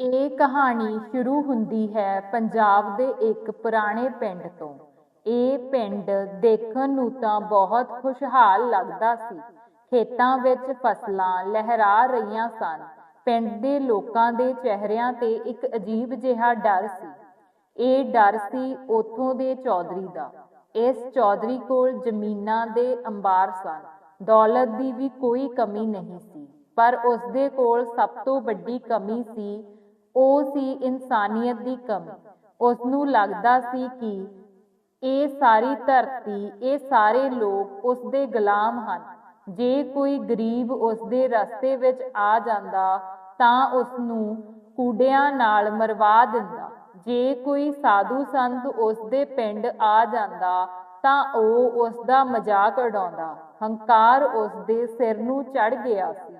ਇਹ ਕਹਾਣੀ ਸ਼ੁਰੂ ਹੁੰਦੀ ਹੈ ਪੰਜਾਬ ਦੇ ਇੱਕ ਪੁਰਾਣੇ ਪਿੰਡ ਤੋਂ। ਇਹ ਪਿੰਡ ਦੇਖਣ ਨੂੰ ਤਾਂ ਬਹੁਤ ਖੁਸ਼ਹਾਲ ਲੱਗਦਾ ਸੀ। ਖੇਤਾਂ ਵਿੱਚ ਫਸਲਾਂ ਲਹਿਰਾ ਰਹੀਆਂ ਸਨ। ਪਿੰਡ ਦੇ ਲੋਕਾਂ ਦੇ ਚਿਹਰਿਆਂ ਤੇ ਇੱਕ ਅਜੀਬ ਜਿਹਾ ਡਰ ਸੀ। ਇਹ ਡਰ ਸੀ ਉਥੋਂ ਦੇ ਚੌਧਰੀ ਦਾ। ਇਸ ਚੌਧਰੀ ਕੋਲ ਜ਼ਮੀਨਾਂ ਦੇ ਅੰਬਾਰ ਸਨ। ਦੌਲਤ ਦੀ ਵੀ ਕੋਈ ਕਮੀ ਨਹੀਂ ਸੀ। ਪਰ ਉਸ ਦੇ ਕੋਲ ਸਭ ਤੋਂ ਵੱਡੀ ਕਮੀ ਸੀ ਉਹ ਸੀ ਇਨਸਾਨੀਅਤ ਦੀ ਕਮੀ। ਉਸ ਨੂੰ ਲੱਗਦਾ ਸੀ ਕਿ ਇਹ ਸਾਰੀ ਧਰਤੀ, ਇਹ ਸਾਰੇ ਲੋਕ ਉਸ ਦੇ ਗੁਲਾਮ ਹਨ। ਜੇ ਕੋਈ ਗਰੀਬ ਉਸ ਦੇ ਰਸਤੇ ਵਿੱਚ ਆ ਜਾਂਦਾ, ਤਾਂ ਉਸ ਨੂੰ ਕੂੜਿਆਂ ਨਾਲ ਮਰਵਾ ਦਿੰਦਾ। ਜੇ ਕੋਈ ਸਾਧੂ ਸੰਤ ਉਸ ਦੇ ਪਿੰਡ ਆ ਜਾਂਦਾ, ਤਾਂ ਉਹ ਉਸ ਦਾ ਮਜ਼ਾਕ ਉਡਾਉਂਦਾ। ਹੰਕਾਰ ਉਸ ਦੇ ਸਿਰ ਨੂੰ ਚੜ ਗਿਆ ਸੀ।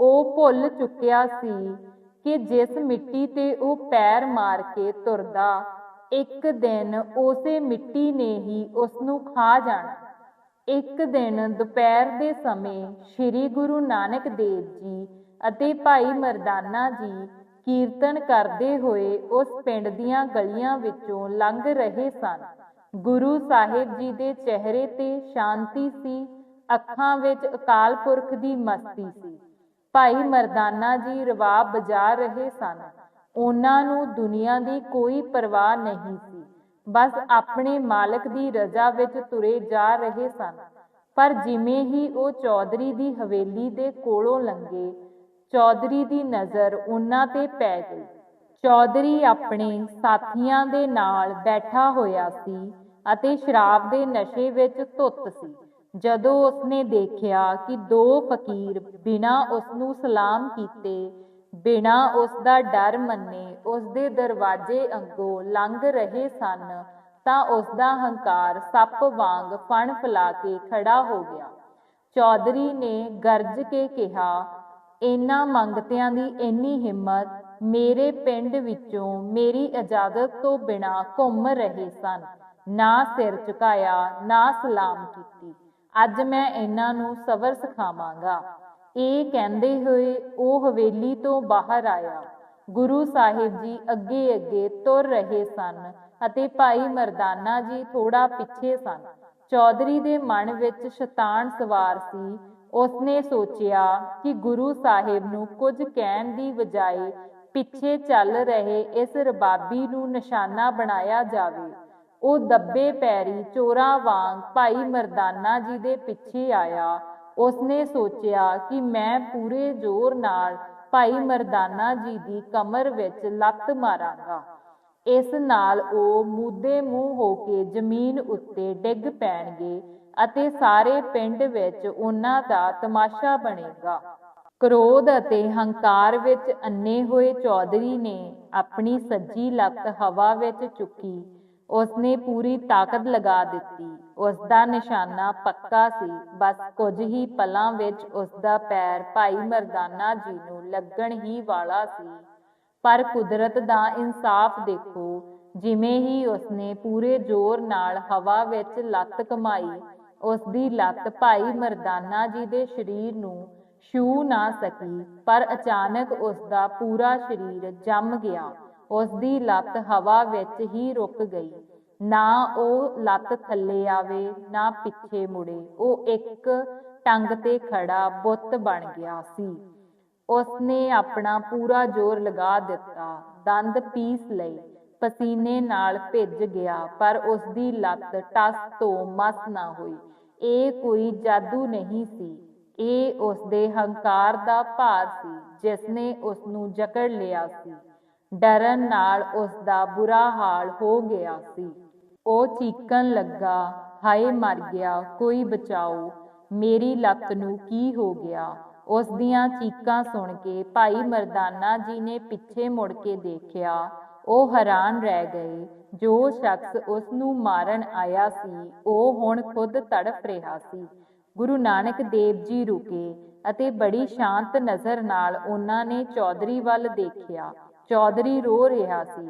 ਉਹ ਭੁੱਲ ਚੁੱਕਿਆ ਸੀ ਕਿ ਜਿਸ ਮਿੱਟੀ ਤੇ ਉਹ ਪੈਰ ਮਾਰ ਕੇ ਤੁਰਦਾ, ਇੱਕ ਦਿਨ ਉਸੇ ਮਿੱਟੀ ਨੇ ਹੀ ਉਸ ਨੂੰ ਖਾ ਜਾਣਾ। ਇੱਕ ਦਿਨ ਦੁਪਹਿਰ ਦੇ ਸਮੇਂ ਸ੍ਰੀ ਗੁਰੂ ਨਾਨਕ ਦੇਵ ਜੀ ਅਤੇ ਭਾਈ ਮਰਦਾਨਾ ਜੀ ਕੀਰਤਨ ਕਰਦੇ ਹੋਏ ਉਸ ਪਿੰਡ ਦੀਆਂ ਗਲੀਆਂ ਵਿੱਚੋਂ ਲੰਘ ਰਹੇ ਸਨ। ਗੁਰੂ ਸਾਹਿਬ ਜੀ ਦੇ ਚਿਹਰੇ ਤੇ ਸ਼ਾਂਤੀ ਸੀ, ਅੱਖਾਂ ਵਿੱਚ ਅਕਾਲ ਪੁਰਖ ਦੀ ਮਸਤੀ ਸੀ। ਭਾਈ ਮਰਦਾਨਾ ਜੀ ਰਵਾਬ ਵਜਾ ਰਹੇ ਸਨ। ਉਹਨਾਂ ਨੂੰ ਦੁਨੀਆ ਦੀ ਕੋਈ ਪਰਵਾਹ ਨਹੀਂ ਸੀ। ਬਸ ਆਪਣੇ ਮਾਲਕ ਦੀ ਰਜ਼ਾ ਵਿੱਚ ਤੁਰੇ ਜਾ ਰਹੇ ਸਨ। ਪਰ ਜਿਵੇਂ ਹੀ ਉਹ ਚੌਧਰੀ ਦੀ ਹਵੇਲੀ ਦੇ ਕੋਲੋਂ ਲੰਘੇ, ਚੌਧਰੀ ਦੀ ਨਜ਼ਰ ਉਹਨਾਂ ਤੇ ਪੈ ਗਈ। ਚੌਧਰੀ ਆਪਣੇ ਸਾਥੀਆਂ ਦੇ ਨਾਲ ਬੈਠਾ ਹੋਇਆ ਸੀ ਅਤੇ ਸ਼ਰਾਬ ਦੇ ਨਸ਼ੇ ਵਿੱਚ ਧੁੱਤ ਸੀ। ਜਦੋਂ ਉਸਨੇ ਦੇਖਿਆ ਕਿ ਦੋ ਫਕੀਰ ਬਿਨਾਂ ਉਸ ਨੂੰ ਸਲਾਮ ਕੀਤੇ, ਬਿਨਾਂ ਉਸ ਦਾ ਡਰ ਮੰਨੇ ਉਸ ਦੇ ਦਰਵਾਜ਼ੇ ਅੰਗੋਂ ਲੰਘ ਰਹੇ ਸਨ, ਤਾਂ ਉਸ ਦਾ ਹੰਕਾਰ ਸੱਪ ਵਾਂਗ ਫਣ ਫਲਾ ਕੇ ਖੜਾ ਹੋ ਗਿਆ। ਚੌਧਰੀ ਨੇ ਗਰਜ ਕੇ ਕਿਹਾ, ਇਹਨਾਂ ਮੰਗਤਿਆਂ ਦੀ ਇੰਨੀ ਹਿੰਮਤ ਮੇਰੇ ਪਿੰਡ ਵਿੱਚੋਂ ਮੇਰੀ ਇਜਾਜ਼ਤ ਤੋਂ ਬਿਨਾਂ ਘੁੰਮ ਰਹੇ ਸਨ, ਨਾ ਸਿਰ ਝੁਕਾਇਆ, ਨਾ ਸਲਾਮ ਕੀਤੀ। ਅੱਜ ਮੈਂ ਇਹਨਾਂ ਨੂੰ ਸਬਰ ਸਿਖਾਵਾਂਗਾ। ਇਹ ਕਹਿੰਦੇ ਹੋਏ ਉਹ ਹਵੇਲੀ ਤੋਂ ਬਾਹਰ ਆਇਆ। ਗੁਰੂ ਸਾਹਿਬ ਜੀ ਅੱਗੇ ਅੱਗੇ ਤੁਰ ਰਹੇ ਸਨ ਅਤੇ ਭਾਈ ਮਰਦਾਨਾ ਜੀ ਥੋੜਾ ਪਿੱਛੇ ਸਨ। ਚੌਧਰੀ ਦੇ ਮਨ ਵਿੱਚ ਸ਼ੈਤਾਨ ਸਵਾਰ ਸੀ। ਉਸਨੇ ਸੋਚਿਆ ਕਿ ਗੁਰੂ ਸਾਹਿਬ ਨੂੰ ਕੁਝ ਕਹਿਣ ਦੀ ਬਜਾਏ ਪਿੱਛੇ ਚੱਲ ਰਹੇ ਇਸ ਰਬਾਬੀ ਨੂੰ ਨਿਸ਼ਾਨਾ ਬਣਾਇਆ ਜਾਵੇ। ਉਹ ਦੱਬੇ ਪੈਰੀ ਚੋਰਾਂ ਵਾਂਗ ਭਾਈ ਮਰਦਾਨਾ ਜੀ ਦੇ ਪਿੱਛੇ ਆਇਆ। ਉਸਨੇ ਸੋਚਿਆ ਕਿ ਮੈਂ ਪੂਰੇ ਜ਼ੋਰ ਨਾਲ ਭਾਈ ਮਰਦਾਨਾ ਜੀ ਦੀ ਕਮਰ ਵਿੱਚ ਲੱਤ ਮਾਰਾਂਗਾ। ਇਸ ਨਾਲ ਉਹ ਮੂਦੇ ਮੂੰਹ ਹੋ ਕੇ ਜ਼ਮੀਨ ਉੱਤੇ ਡਿੱਗ ਪੈਣਗੇ ਅਤੇ ਸਾਰੇ ਪਿੰਡ ਵਿੱਚ ਉਹਨਾਂ ਦਾ ਤਮਾਸ਼ਾ ਬਣੇਗਾ। ਕ੍ਰੋਧ ਅਤੇ ਹੰਕਾਰ ਵਿੱਚ ਅੰਨੇ ਹੋਏ ਚੌਧਰੀ ਨੇ ਆਪਣੀ ਸੱਜੀ ਲੱਤ ਹਵਾ ਵਿੱਚ ਚੁੱਕੀ ਉਸਨੇ ਪੂਰੀ ਤਾਕਤ ਲਗਾ ਦਿੱਤੀ। ਉਸਦਾ ਨਿਸ਼ਾਨਾ ਪੱਕਾ ਸੀ। ਬਸ ਕੁਝ ਹੀ ਪਲਾਂ ਵਿੱਚ ਉਸਦਾ ਪੈਰ ਭਾਈ ਮਰਦਾਨਾ ਜੀ ਨੂੰ ਲੱਗਣ ਹੀ ਵਾਲਾ ਸੀ। ਪਰ ਕੁਦਰਤ ਦਾ ਇਨਸਾਫ ਦੇਖੋ, ਜਿਵੇਂ ਹੀ ਉਸਨੇ ਪੂਰੇ ਜ਼ੋਰ ਨਾਲ ਹਵਾ ਵਿੱਚ ਲੱਤ ਕਮਾਈ, ਉਸਦੀ ਲੱਤ ਭਾਈ ਮਰਦਾਨਾ ਜੀ ਦੇ ਸਰੀਰ ਨੂੰ ਛੂ ਨਾ ਸਕੀ, ਪਰ ਅਚਾਨਕ ਉਸਦਾ ਪੂਰਾ ਸਰੀਰ ਜੰਮ ਗਿਆ। ਉਸ ਦੀ ਲੱਤ ਹਵਾ ਵਿੱਚ ਹੀ ਰੁਕ ਗਈ। ਨਾ ਉਹ ਲੱਤ ਥੱਲੇ ਆਵੇ, ਨਾ ਪਿੱਛੇ ਮੁੜੇ। ਉਹ ਇੱਕ ਟੰਗ ਤੇ ਖੜਾ ਬੁੱਤ ਬਣ ਗਿਆ ਸੀ। ਉਸਨੇ ਆਪਣਾ ਪੂਰਾ ਜ਼ੋਰ ਲਗਾ ਦਿੱਤਾ। ਦੰਦ ਪੀਸ ਲਈ ਪਸੀਨੇ ਨਾਲ ਭਿੱਜ ਗਿਆ, ਪਰ ਉਸਦੀ ਲੱਤ ਟਸ ਤੋਂ ਮਸ ਨਾ ਹੋਈ। ਇਹ ਕੋਈ ਜਾਦੂ ਨਹੀਂ ਸੀ। ਇਹ ਉਸਦੇ ਹੰਕਾਰ ਦਾ ਭਾਰ ਸੀ ਜਿਸ ਨੇ ਉਸ ਨੂੰ ਜਕੜ ਲਿਆ ਸੀ। ਡਰਨ ਨਾਲ ਉਸ ਦਾ ਬੁਰਾ ਹਾਲ ਹੋ ਗਿਆ ਸੀ। ਉਹ ਚੀਕਣ ਲੱਗਾ, ਹਾਏ ਮਰ ਗਿਆ, ਕੋਈ ਬਚਾਓ, ਮੇਰੀ ਲੱਤ ਨੂੰ ਕੀ ਹੋ ਗਿਆ? ਉਸ ਦੀਆਂ ਚੀਕਾਂ ਸੁਣ ਕੇ ਭਾਈ ਮਰਦਾਨਾ ਜੀ ਨੇ ਪਿੱਛੇ ਮੁੜ ਕੇ ਦੇਖਿਆ, ਉਹ ਹੈਰਾਨ ਰਹਿ ਗਏ। ਜੋ ਸ਼ਖਸ ਉਸ ਨੂੰ ਮਾਰਨ ਆਇਆ ਸੀ, ਉਹ ਹੁਣ ਖੁਦ ਤੜਫ ਰਿਹਾ ਸੀ। ਗੁਰੂ ਨਾਨਕ ਦੇਵ ਜੀ ਰੁਕੇ ਅਤੇ ਬੜੀ ਸ਼ਾਂਤ ਨਜ਼ਰ ਨਾਲ ਉਹਨਾਂ ਨੇ ਚੌਧਰੀ ਵੱਲ ਦੇਖਿਆ। ਚੌਧਰੀ ਰੋ ਰਿਹਾ ਸੀ,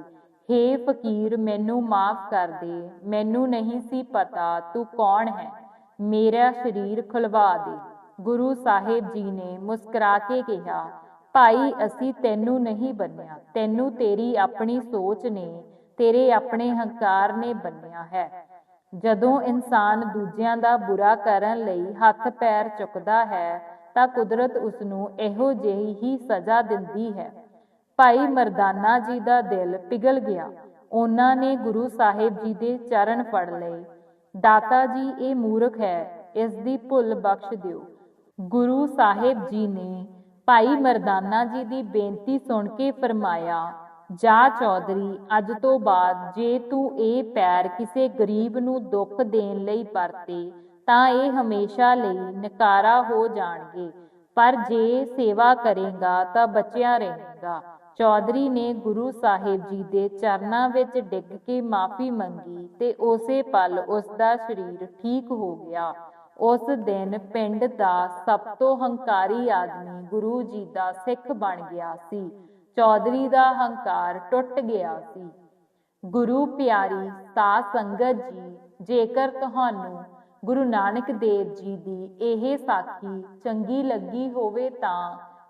ਹੇ ਫਕੀਰ ਮੈਨੂੰ ਮਾਫ ਕਰ ਦੇ, ਮੈਨੂੰ ਨਹੀਂ ਸੀ ਪਤਾ ਤੂੰ ਕੌਣ ਹੈ, ਮੇਰਾ ਸਰੀਰ ਖੁਲਵਾ ਦੇ। ਗੁਰੂ ਸਾਹਿਬ ਜੀ ਨੇ ਮੁਸਕਰਾ ਕੇ ਕਿਹਾ, ਭਾਈ ਅਸੀਂ ਤੈਨੂੰ ਨਹੀਂ ਬੰਨਿਆ, ਤੈਨੂੰ ਤੇਰੀ ਆਪਣੀ ਸੋਚ ਨੇ, ਤੇਰੇ ਆਪਣੇ ਹੰਕਾਰ ਨੇ ਬੰਨਿਆ ਹੈ। ਜਦੋਂ ਇਨਸਾਨ ਦੂਜਿਆਂ ਦਾ ਬੁਰਾ ਕਰਨ ਲਈ ਹੱਥ ਪੈਰ ਚੁੱਕਦਾ ਹੈ, ਤਾਂ ਕੁਦਰਤ ਉਸ ਨੂੰ ਇਹੋ ਜਿਹੀ ਹੀ ਸਜ਼ਾ ਦਿੰਦੀ ਹੈ। ਭਾਈ ਮਰਦਾਨਾ ਜੀ ਦਾ ਦਿਲ ਪਿਘਲ ਗਿਆ। ਉਹਨਾਂ ਨੇ ਗੁਰੂ ਸਾਹਿਬ ਜੀ ਦੇ ਚਰਨ ਫੜ ਲਏ। ਦਾਤਾ ਜੀ, ਇਹ ਮੂਰਖ ਹੈ, ਇਸ ਦੀ ਭੁੱਲ ਬਖਸ਼ ਦਿਓ। ਗੁਰੂ ਸਾਹਿਬ ਜੀ ਨੇ ਭਾਈ ਮਰਦਾਨਾ ਜੀ ਦੀ ਬੇਨਤੀ ਸੁਣ ਕੇ ਫਰਮਾਇਆ, ਜਾ ਚੌਧਰੀ, ਅੱਜ ਤੋਂ ਬਾਅਦ ਜੇ ਤੂੰ ਇਹ ਪੈਰ ਕਿਸੇ ਗਰੀਬ ਨੂੰ ਦੁੱਖ ਦੇਣ ਲਈ ਵਰਤੇ, ਤਾਂ ਇਹ ਹਮੇਸ਼ਾ ਲਈ ਨਕਾਰਾ ਹੋ ਜਾਣਗੇ। ਪਰ ਜੇ ਸੇਵਾ ਕਰੇਗਾ ਤਾਂ ਬਚਿਆ ਰਹੇਗਾ। ਚੌਧਰੀ ਨੇ ਗੁਰੂ ਸਾਹਿਬ ਜੀ ਦੇ ਚਰਨਾਂ ਵਿੱਚ ਡਿੱਗ ਕੇ ਮਾਫੀ ਮੰਗੀ ਤੇ ਉਸੇ ਪਲ ਉਸ ਦਾ ਸਰੀਰ ਠੀਕ ਹੋ ਗਿਆ। ਉਸ ਦਿਨ ਪਿੰਡ ਦਾ ਸਭ ਤੋਂ ਹੰਕਾਰੀ ਆਦਮੀ ਗੁਰੂ ਜੀ ਦਾ ਸਿੱਖ ਬਣ ਗਿਆ ਸੀ। ਚੌਧਰੀ ਦਾ ਹੰਕਾਰ ਟੁੱਟ ਗਿਆ ਸੀ। ਗੁਰੂ ਪਿਆਰੀ, ਸਾਧ ਸੰਗਤ ਜੀ, ਜੇਕਰ ਤੁਹਾਨੂੰ ਗੁਰੂ ਨਾਨਕ ਦੇਵ ਜੀ ਦੀ ਇਹ ਸਾਖੀ ਚੰਗੀ ਲੱਗੀ ਹੋਵੇ ਤਾਂ